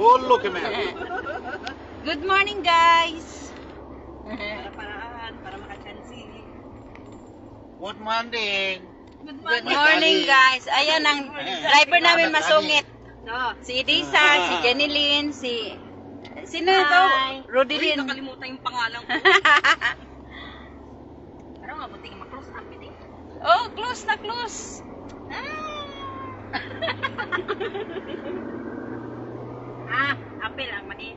Hullo kami. Good morning, guys. Para paraan, para makachansi. Good morning. Good morning, guys. Ayan ang driver namin masungit. No. Si Edisa, si Janilyn, si... Sino na to? Uy, Rodilyn. nakalimutan yung pangalan ko. Pero nga, buti nga close up eh. Oh, close na close. Ah, apel ang mani.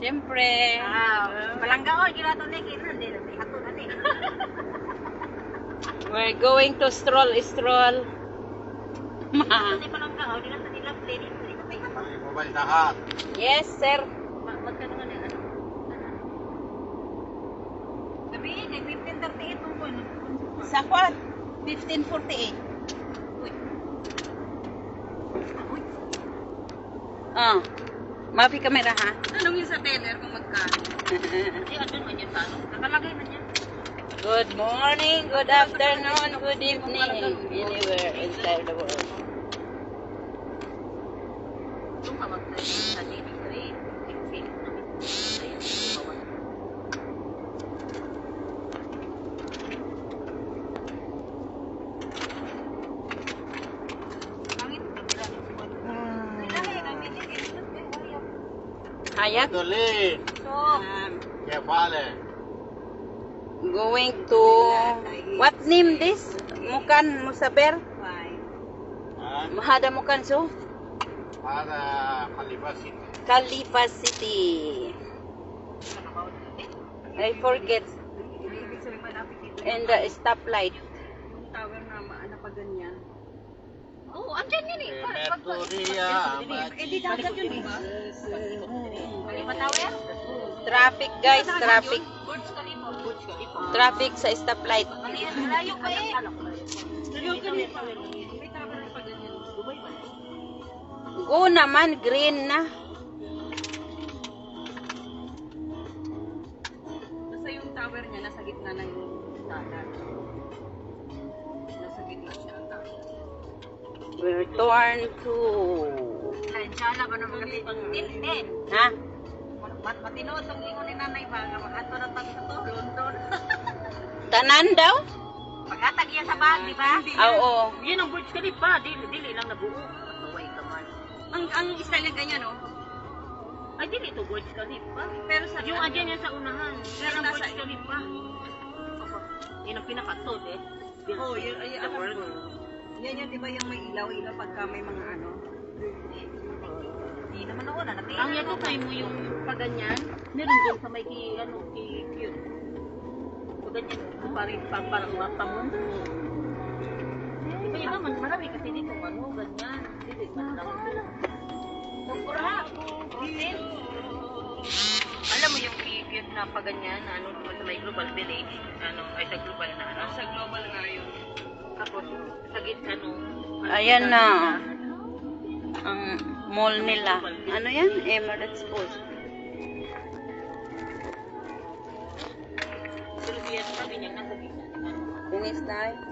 Siyempre. Ah, malanggaon gila to ni kina hindi na hato na ni. We're going to stroll, stroll. Hindi malanggaon di na sa nila play. Di ka pa hato. Ay, mobile lahat. yes, sir. Magkano nga na ano? Sabi kay 1538 ang kuno. Sa kwan? 1548. Uy. Ah. Mafi kamera ha. Tanong yun sa teller kung magkano. Eh, andun man ano. Nakalagay na niya. Good morning, good afternoon, good evening, anywhere inside the world. Hayat. Dali. So, Kaya pale. going to what name this? Mukan Musaber? Mahada Mukan so? Para Khalifa City. Khalifa City. I forget. And the stoplight. Yung tower na maana pa ganyan. Andyan yun eh. Mercuria, pag- Eh, di dagat yun, di ba? Khalifa Tower? Traffic guys, traffic. Traffic sa stoplight. Yan? Malayo pa eh. Go naman, green na. Basta yung tower niya nasa gitna ng dagat. We're torn to... Lansya ba na mga Hindi. Ha? Mat matinood ang lingon ni nanay ba nga magadto na tag sa to London. Tanan daw? Pagkatag iya sa bag, di ba? Ah, Oo. Yun ang Burj Khalifa, dili dili lang nabuo. Matuway ka man. Ang ang style niya ganyan, no? Ay, dili to Burj Khalifa. Pero sa yung adyan niya sa unahan. Pero ang Burj Khalifa. Yan ang pinakatod eh. Oh, yun ay alam mo. Yan yan, di ba yung may ilaw-ilaw pagka may mga ano? Hindi naman ako na natin. Ang yato kay mo yung paganyan, meron doon sa may ki, ano, ki, cute. Paganyan, parang pang parang ba iba, man, marami kasi dito, ano, ganyan. Dito, lang. Sobra. Protein. Alam mo yung cute na paganyan, ano, sa may global village, ano, ay sa global na, ano? Sa global nga yun. Tapos, sa gitna, ano, Ayan na. Ang mall nila. Ano yan? Emirates Post. Pero siya sabi niya, nasa gitna. Finish na.